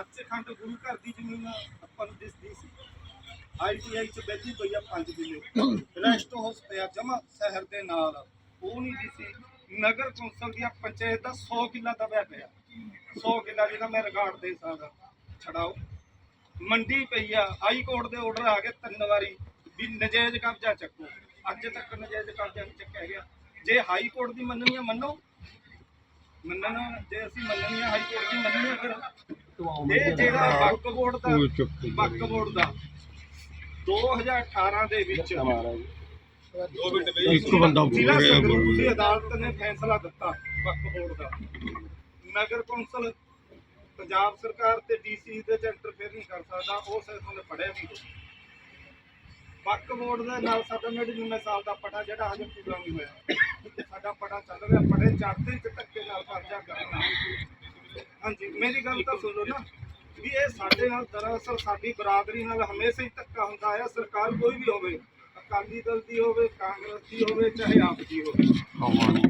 ਸੱਚਖੰਡ ਗੁਰੂ ਘਰ ਦੀ ਜ਼ਮੀਨ ਆਪਾਂ ਨੂੰ ਦਿਸਦੀ ਸੀ। ਆਈਟੀਆਈ ਚ ਬੈਠੀ ਪਈ ਆ 5 ਕਿੱਲੇ ਰੈਸਟ ਹਾਊਸ ਪਿਆ ਜਮਾ ਸ਼ਹਿਰ ਦੇ ਨਾਲ। ਉਹ ਨਹੀਂ ਦਿਸੀ। ਨਗਰ ਕੌਂਸਲ ਦੀਆਂ ਪੰਚਾਇਤ ਦਾ 100 ਕਿੱਲਾ ਦਬਿਆ ਪਿਆ। 100 ਕਿੱਲਾ ਜਿਹਦਾ ਮੈਂ ਰਿਕਾਰਡ ਦੇ ਸਕਦਾ। ਛਡਾਓ। ਮੰਡੀ ਪਈ ਆ। ਹਾਈ ਕੋਰਟ ਦੇ ਆਰਡਰ ਆ ਗਏ ਤਿੰਨ ਵਾਰੀ। ਵੀ ਨਜਾਇਜ਼ ਕਬਜ਼ਾ ਚੱਕੋ। ਅੱਜ ਤੱਕ ਨਜਾਇਜ਼ ਕਬਜ਼ਾ ਨਹੀਂ ਚੱਕਿਆ ਗਿਆ। ਜੇ ਹਾਈ ਕੋਰਟ ਦੀ ਮੰਨਣੀ ਆ, ਮੰਨੋ। ਮੰਨਣ ਜੇ ਅਸੀਂ ਮੰਨਣੀ ਆ ਹਾਈ ਕੋਰਟ ਦੀ ਮੰਨਣੀ ਫਿਰ। ਇਹ ਜਿਹੜਾ ਵਕਫ ਬੋਰਡ ਦਾ ਵਕਫ ਬੋਰਡ ਦਾ 2018 ਦੇ ਵਿੱਚ ਇੱਕ ਬੰਦਾ ਬੋਲ ਰਿਹਾ ਦੀ ਅਦਾਲਤ ਨੇ ਫੈਸਲਾ ਦਿੱਤਾ ਵਕਫ ਬੋਰਡ ਦਾ। ਨਗਰ ਕੌਂਸਲ ਪੰਜਾਬ ਸਰਕਾਰ ਤੇ ਡੀਸੀ ਦੇ ਚ ਇੰਟਰਫੇਅਰ ਨਹੀਂ ਕਰ ਸਕਦਾ ਉਹ ਸੈਸ਼ਨ ਨੇ ਪੜਿਆ ਵੀ ਵਕਫ ਬੋਰਡ ਦੇ ਨਾਲ ਸਾਡਾ 99 ਸਾਲ ਦਾ ਪਟਾ ਜਿਹੜਾ ਹਜੇ ਪੂਰਾ ਨਹੀਂ ਹੋਇਆ। ਸਾਡਾ ਪਟਾ ਚੱਲ ਰਿਹਾ ਪੜੇ ਚਾਹਤੇ ਚ ਧੱਕੇ ਨਾਲ ਕਬਜ਼ਾ ਕਰਨਾ ਹਾਂਜੀ, ਮੇਰੀ ਗੱਲ ਤਾਂ ਸੁਣੋ ਨਾ, ਵੀ ਇਹ ਸਾਡੇ ਨਾਲ ਦਰਅਸਲ ਸਾਡੀ ਬਰਾਦਰੀ ਨਾਲ ਹਮੇਸ਼ਾ ਹੀ ਧੱਕਾ ਹੁੰਦਾ ਆਇਆ, ਸਰਕਾਰ ਕੋਈ ਵੀ ਹੋਵੇ, ਅਕਾਲੀ ਦਲ ਦੀ ਹੋਵੇ, ਕਾਂਗਰਸ ਦੀ ਹੋਵੇ, ਚਾਹੇ ਆਪ ਦੀ ਹੋਵੇ।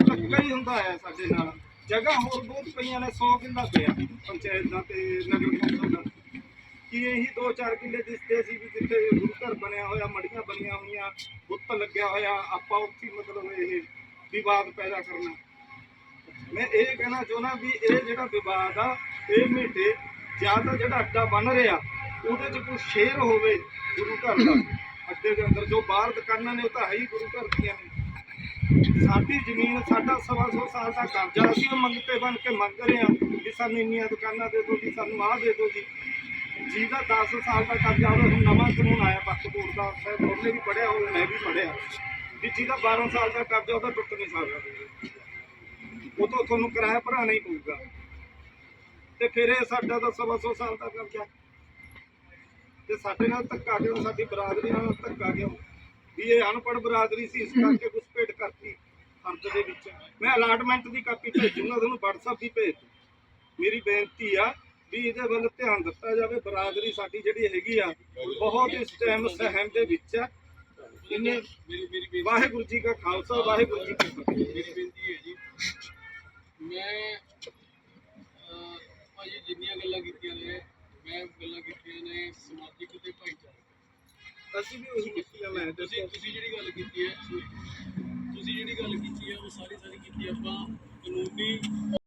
ਧੱਕਾ ਹੀ ਹੁੰਦਾ ਹੈ ਸਾਡੇ ਨਾਲ। ਜਗ੍ਹਾ ਹੋਰ ਬਹੁਤ ਪਈਆਂ ਨੇ 100 ਕਿੱਲਾ ਪਿਆ ਪੰਚਾਇਤਾਂ ਤੇ ਨਗਰ ਕੌਂਸਲ ਦਾ। ਕਿ ਇਹੀ 2-4 ਕਿੱਲੇ ਦਿਸਦੇ ਸੀ ਵੀ ਜਿੱਥੇ ਗੁਰੂ ਘਰ ਬਣਿਆ ਹੋਇਆ ਮੜੀਆਂ ਬਣੀਆਂ ਹੋਈਆਂ ਬੁੱਤ ਲੱਗਿਆ ਹੋਇਆ, ਆਪਾਂ ਉੱਥੇ ਮਤਲਬ ਇਹ ਵਿਵਾਦ ਪੈਦਾ ਕਰਨਾ। ਮੈਂ ਇਹ ਕਹਿਣਾ ਚਾਹੁੰਦਾ ਵੀ ਇਹ ਜਿਹੜਾ ਵਿਵਾਦ ਆ, ਇਹ ਮਿਟੇ ਜਾਂ ਤਾਂ ਜਿਹੜਾ ਅੱਡਾ ਬਣ ਰਿਹਾ, ਉਹਦੇ 'ਚ ਕੋਈ ਸ਼ੇਰ ਹੋਵੇ ਗੁਰੂ ਘਰ ਦਾ। ਅੱਡੇ ਦੇ ਅੰਦਰ ਜੋ ਬਾਹਰ ਦੁਕਾਨਾਂ ਨੇ, ਉਹ ਤਾਂ ਹੈ ਹੀ ਗੁਰੂ ਘਰ ਦੀਆਂ ਨੇ। ਸਾਡੀ ਜ਼ਮੀਨ, ਸਾਡਾ ਸਵਾ ਸੌ ਸਾਲ ਦਾ ਕਰਜ਼ਾ ਅਸੀਂ ਉਹ ਮੰਗਤੇ ਬਣ ਕੇ ਮੰਗ ਰਹੇ ਹਾਂ ਕਿ ਸਾਨੂੰ ਇੰਨੀਆਂ ਦੁਕਾਨਾਂ ਦੇ ਦਿਓ ਜੀ, ਸਾਨੂੰ ਆਹ ਦੇ ਦਿਓ ਜੀ। ਜਿਹਦਾ 10 ਸਾਲ ਦਾ ਕਬਜ਼ਾ ਉਹਦਾ ਹੁਣ ਨਵਾਂ ਕਾਨੂੰਨ ਆਇਆ ਪੱਕ ਬੋਰਡ ਦਾ, ਸ਼ਾਇਦ ਉਹਨੇ ਵੀ ਪੜਿਆ ਹੋਵੇ ਮੈਂ ਵੀ ਪੜਿਆ ਵੀ ਜਿਹਦਾ 12 ਸਾਲ ਦਾ ਕਬਜ਼ਾ ਉਹਦਾ ਟੁੱਟ ਨਹੀਂ ਸਕਦਾ। ਉਹ ਤੋਂ ਤੁਹਾਨੂੰ ਕਿਰਾਇਆ ਭਰਾਣਾ ਹੀ ਪਊਗਾ। ਤੇ ਫਿਰ ਇਹ ਸਾਡਾ ਤਾਂ ਸਵਾ ਸੌ ਸਾਲ ਦਾ ਕਬਜ਼ਾ ਤੇ ਸਾਡੇ ਨਾਲ ਧੱਕਾ ਕਿਉਂ? ਸਾਡੀ ਬਰਾਦਰੀ ਨਾਲ ਧੱਕਾ ਕਿਉਂ? ਵੀ ਇਹ ਅਨਪੜ੍ਹ ਬਰਾਦਰੀ ਸੀ, ਇਸ ਕਰਕੇ ਘੁਸਪੇਟ ਕਰਤੀ ਫਰਜ਼ ਦੇ ਵਿੱਚ। ਮੈਂ ਅਲਾਟਮੈਂਟ ਦੀ ਕਾਪੀ ਭੇਜੂੰਗਾ ਤੁਹਾਨੂੰ WhatsApp ਦੀ ਭੇਜ ਦੂੰ ਮੇਰੀ ਬੇਨਤੀ ਆ ਵੀ ਇਹਦੇ ਵੱਲ ਧਿਆਨ ਦਿੱਤਾ ਜਾਵੇ ਬਰਾਦਰੀ ਸਾਡੀ ਜਿਹੜੀ ਹੈਗੀ ਆ ਬਹੁਤ ਇਸ ਟਾਈਮ ਸਹਿਮ ਦੇ ਵਿੱਚ ਆ। ਇਹਨੇ ਵਾਹਿਗੁਰੂ ਜੀ ਕਾ ਖਾਲਸਾ ਵਾਹਿਗੁਰੂ ਜੀ ਕੀ ਫਤਿਹ। ਮੇਰੀ ਬੇਨਤੀ ਹੈ ਜੀ ਮੈਂ ਜਿੰਨੀਆਂ ਗੱਲਾਂ ਕੀਤੀਆਂ ਨੇ ਮੈਂ ਗੱਲਾਂ ਕੀਤੀਆਂ ਨੇ ਸਮਾਜਿਕ ਤੇ ਭਾਈਚਾਰਕ। ਅਸੀਂ ਵੀ ਉਹੀ ਕੀਤੀ ਆ ਮੈਂ ਤੁਸੀਂ ਤੁਸੀਂ ਜਿਹੜੀ ਗੱਲ ਕੀਤੀ ਹੈ ਤੁਸੀਂ ਜਿਹੜੀ ਗੱਲ ਕੀਤੀ ਹੈ ਉਹ ਸਾਰੀ ਸਾਰੀ ਕੀਤੀ ਆਪਾਂ ਕਾਨੂੰਨੀ